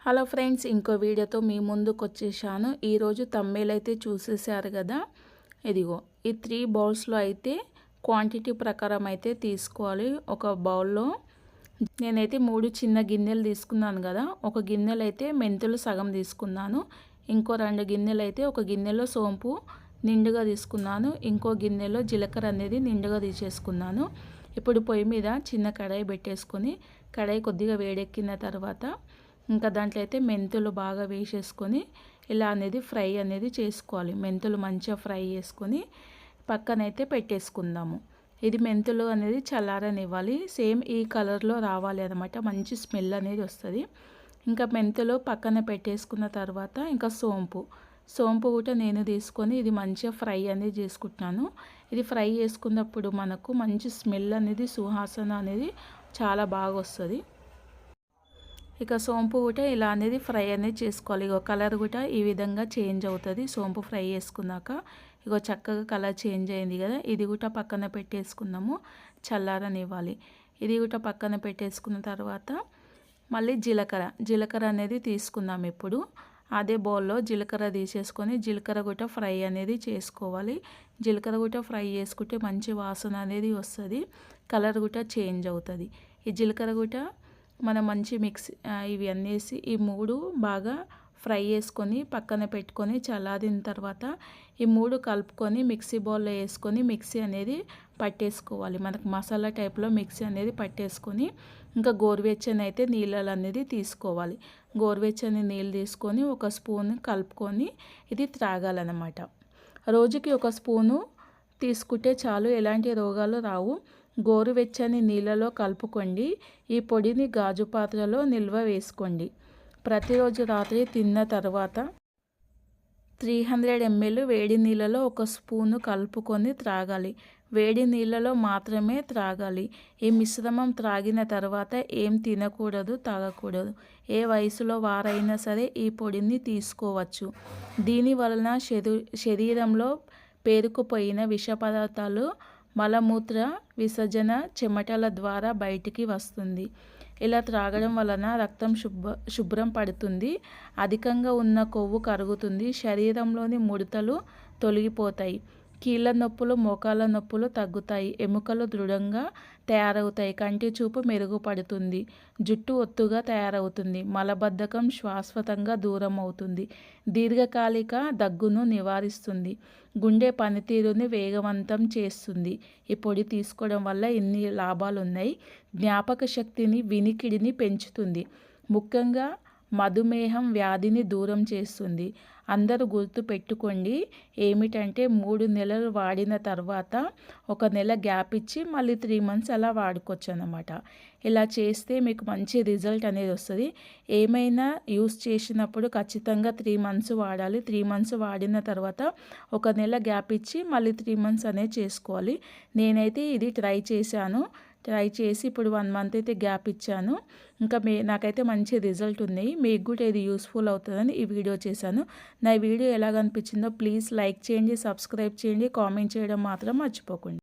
Hello friends ఇంకో వీడియోతో మీ ముందుకు వచ్చేసాను ఈరోజు తమ్మేలు అయితే చూసేసారు కదా? ఇదిగో ఈ త్రీ బౌల్స్లో అయితే క్వాంటిటీ ప్రకారం అయితే తీసుకోవాలి. ఒక బౌల్లో నేనైతే మూడు చిన్న గిన్నెలు తీసుకున్నాను కదా. ఒక గిన్నెలు అయితే మెంతులు సగం తీసుకున్నాను. ఇంకో రెండు గిన్నెలు అయితే ఒక గిన్నెలో సోంపు నిండుగా తీసుకున్నాను. ఇంకో గిన్నెలో జీలకర్ర అనేది నిండుగా తీసేసుకున్నాను. ఇప్పుడు పొయ్యి మీద చిన్న కడాయి పెట్టేసుకొని కడాయి కొద్దిగా వేడెక్కిన తర్వాత ఇంకా దాంట్లో అయితే మెంతులు బాగా వేసేసుకొని ఇలా అనేది ఫ్రై అనేది చేసుకోవాలి. మెంతులు మంచిగా ఫ్రై చేసుకొని పక్కనైతే పెట్టేసుకుందాము. ఇది మెంతులు అనేది చల్లారనివ్వాలి. సేమ్ ఈ కలర్లో రావాలి అనమాట మంచి స్మెల్ అనేది వస్తుంది. ఇంకా మెంతులు పక్కన పెట్టేసుకున్న తర్వాత ఇంకా సోంపు. సోంపు కూడా నేను తీసుకొని ఇది మంచిగా ఫ్రై అనేది చేసుకుంటున్నాను. ఇది ఫ్రై చేసుకున్నప్పుడు మనకు మంచి స్మెల్ అనేది సువాసన అనేది చాలా బాగా వస్తుంది. ఇక సోంపు కూడా ఇలా అనేది ఫ్రై అనేది చేసుకోవాలి. ఇగో కలర్ కూడా ఈ విధంగా చేంజ్ అవుతుంది. సోంపు ఫ్రై చేసుకున్నాక ఇగో చక్కగా కలర్ చేంజ్ అయింది కదా ఇది కూడా పక్కన పెట్టేసుకుందాము. చల్లారనివ్వాలి. ఇది కూడా పక్కన పెట్టేసుకున్న తర్వాత మళ్ళీ జీలకర్ర. జీలకర్ర అనేది తీసుకుందాం ఇప్పుడు. అదే బౌల్లో జీలకర్ర తీసేసుకొని జీలకర్ర గుట్ట ఫ్రై అనేది చేసుకోవాలి. జీలకర్ర గుట్ట ఫ్రై చేసుకుంటే మంచి వాసన అనేది వస్తుంది. కలర్ గుట్ట చేంజ్ అవుతుంది. ఈ జీలకర్ర గుట్ట మనం మంచి మిక్స్ ఇవి అన్నేసి ఈ మూడు బాగా ఫ్రై చేసుకొని పక్కన పెట్టుకొని చల్లారిన తర్వాత ఈ మూడు కలుపుకొని మిక్సీ బౌల్లో వేసుకొని మిక్సీ అనేది పట్టేసుకోవాలి. మనకు మసాలా టైప్లో మిక్సీ అనేది పట్టేసుకొని ఇంకా గోరువెచ్చని అయితే నీళ్ళలు అనేది తీసుకోవాలి. గోరువెచ్చని నీళ్ళు తీసుకొని ఒక స్పూన్ కలుపుకొని ఇది త్రాగాలన్నమాట. రోజుకి ఒక స్పూను తీసుకుంటే చాలు ఎలాంటి రోగాలు రావు. గోరువెచ్చని నీళ్ళలో కలుపుకోండి. ఈ పొడిని గాజు పాత్రలో నిల్వ వేసుకోండి. ప్రతిరోజు రాత్రి తిన్న తర్వాత త్రీ హండ్రెడ్ ఎంఎల్ వేడి నీళ్ళలో ఒక స్పూను కలుపుకొని త్రాగాలి. వేడి నీళ్ళలో మాత్రమే త్రాగాలి. ఈ మిశ్రమం త్రాగిన తర్వాత ఏం తినకూడదు తాగకూడదు. ఏ వయసులో వారైనా సరే ఈ పొడిని తీసుకోవచ్చు. దీని వలన శరీరంలో పేరుకుపోయిన విష పదార్థాలు మలమూత్ర విసర్జన చెమటల ద్వారా బయటికి వస్తుంది. ఇలా త్రాగడం వలన రక్తం శుభ్ర శుభ్రం పడుతుంది. అధికంగా ఉన్న కొవ్వు కరుగుతుంది. శరీరంలోని ముడతలు తొలగిపోతాయి. కీళ్ళ నొప్పులు మోకాళ్ళ నొప్పులు తగ్గుతాయి. ఎముకలు దృఢంగా తయారవుతాయి. కంటి చూపు మెరుగుపడుతుంది. జుట్టు ఒత్తుగా తయారవుతుంది. మలబద్ధకం శాశ్వతంగా దూరం అవుతుంది దీర్ఘకాలిక దగ్గును నివారిస్తుంది. గుండె పనితీరుని వేగవంతం చేస్తుంది. ఈ పొడి తీసుకోవడం వల్ల ఇన్ని లాభాలు ఉన్నాయి జ్ఞాపక శక్తిని వినికిడిని పెంచుతుంది. ముఖ్యంగా మధుమేహం వ్యాధిని దూరం చేస్తుంది. అందరూ గుర్తు పెట్టుకోండి. ఏమిటంటే మూడు నెలలు వాడిన తర్వాత ఒక నెల గ్యాప్ ఇచ్చి మళ్ళీ త్రీ మంత్స్ అలా వాడుకోవచ్చు అనమాట ఇలా చేస్తే మీకు మంచి రిజల్ట్ అనేది వస్తుంది. ఏమైనా యూస్ చేసినప్పుడు ఖచ్చితంగా త్రీ మంత్స్ వాడాలి. త్రీ మంత్స్ వాడిన తర్వాత ఒక నెల గ్యాప్ ఇచ్చి మళ్ళీ త్రీ మంత్స్ అనేది చేసుకోవాలి. నేనైతే ఇది ట్రై చేశాను. ట్రై చేసి ఇప్పుడు వన్ మంత్ అయితే గ్యాప్ ఇచ్చాను. ఇంకా మే నాకైతే మంచి రిజల్ట్ ఉన్నాయి మీకు కూడా ఇది యూస్ఫుల్ అవుతుందని ఈ వీడియో చేశాను. నా వీడియో ఎలాగనిపించిందో ప్లీజ్ లైక్ చేయండి సబ్స్క్రైబ్ చేయండి కామెంట్ చేయడం మాత్రం మర్చిపోకండి.